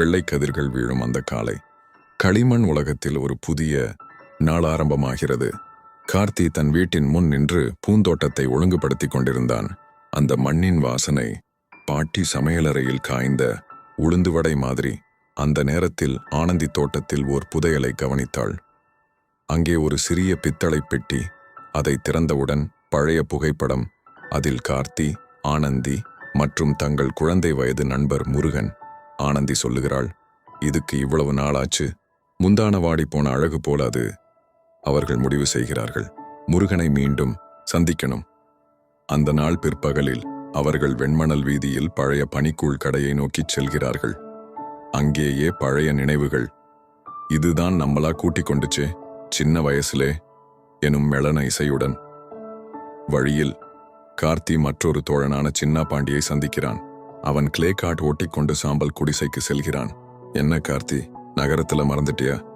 வெள்ளை கதிர்கள் வீழும் அந்த காலை. களிமண் உலகத்தில் ஒரு புதிய நாள் ஆரம்பமாகிறது. கார்த்தி தன் வீட்டின் முன் நின்று பூந்தோட்டத்தை ஒழுங்குபடுத்திக் கொண்டிருந்தான். அந்த மண்ணின் வாசனை பாட்டி சமையலறையில் காய்ந்த உளுந்து வடை மாதிரி. அந்த நேரத்தில் ஆனந்தி தோட்டத்தில் ஓர் புதையலை கவனித்தாள். அங்கே ஒரு சிறிய பித்தளை பெட்டி அதை திறந்தவுடன் பழைய புகைப்படம் அதில் கார்த்தி ஆனந்தி மற்றும் தங்கள் குழந்தை வயது நண்பர் முருகன். ஆனந்தி சொல்லுகிறாள் இதுக்கு இவ்வளவு நாளாச்சு முந்தான வாடி போன அழகு போல அது அவர்கள் முடிவு செய்கிறார்கள் முருகனை மீண்டும் சந்திக்கணும். அந்த நாள் பிற்பகலில் அவர்கள் வெண்மணல் வீதியில் பழைய பனிக்கூழ் கடையை நோக்கிச் செல்கிறார்கள். அங்கேயே பழைய நினைவுகள். இதுதான் நம்மளா கூட்டிக் கொண்டுச்சே சின்ன வயசுலே எனும் மெளன இசையுடன். வழியில் கார்த்தி மற்றொரு தோழனான சின்னா பாண்டியை சந்திக்கிறான். அவன் கிளே காட் ஓட்டிக்கொண்டு சாம்பல் குடிசைக்கு செல்கிறான். என்ன கார்த்தி நகரத்துல மறந்துட்டியா?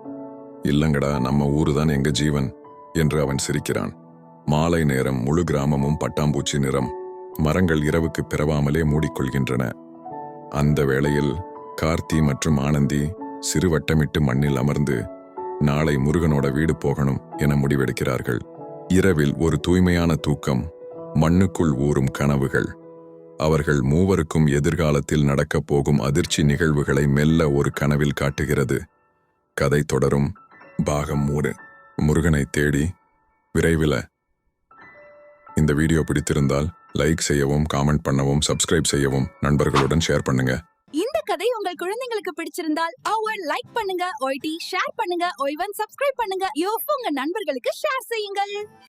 இல்லங்கடா நம்ம ஊருதான் எங்க ஜீவன் என்று அவன் சிரிக்கிறான். மாலை நேரம் முழு கிராமமும் பட்டாம்பூச்சி நிறம். மரங்கள் இரவுக்கு பிறவாமலே மூடிக்கொள்கின்றன. அந்த வேளையில் கார்த்தி மற்றும் ஆனந்தி சிறு வட்டமிட்டு மண்ணில் அமர்ந்து நாளை முருகனோட வீடு போகணும் என முடிவெடுக்கிறார்கள். இரவில் ஒரு தூய்மையான தூக்கம் மண்ணுக்குள் ஊறும் கனவுகள். அவர்கள் மூவருக்கும் எதிர்காலத்தில் நடக்கப் போகும் அதிர்ச்சி நிகழ்வுகளை மெல்ல ஒரு கனவில் காட்டுகிறது. கதை தொடரும். பாகம் மூணு. முருகனை தேடி. விரைவில். இந்த வீடியோ பிடித்திருந்தால் லைக் செய்யவும் காமெண்ட் பண்ணவும் சப்ஸ்கிரைப் செய்யவும் நண்பர்களுடன் ஷேர் பண்ணுங்க. இந்த கதை உங்கள் குழந்தைங்களுக்கு பிடிச்சிருந்தால் அவர் லைக் பண்ணுங்க ஒய்டி ஷேர் பண்ணுங்க ஒய்வன் சப்ஸ்கிரைப் பண்ணுங்க யோ உங்க நண்பர்களுக்கு ஷேர் செய்யுங்கள்.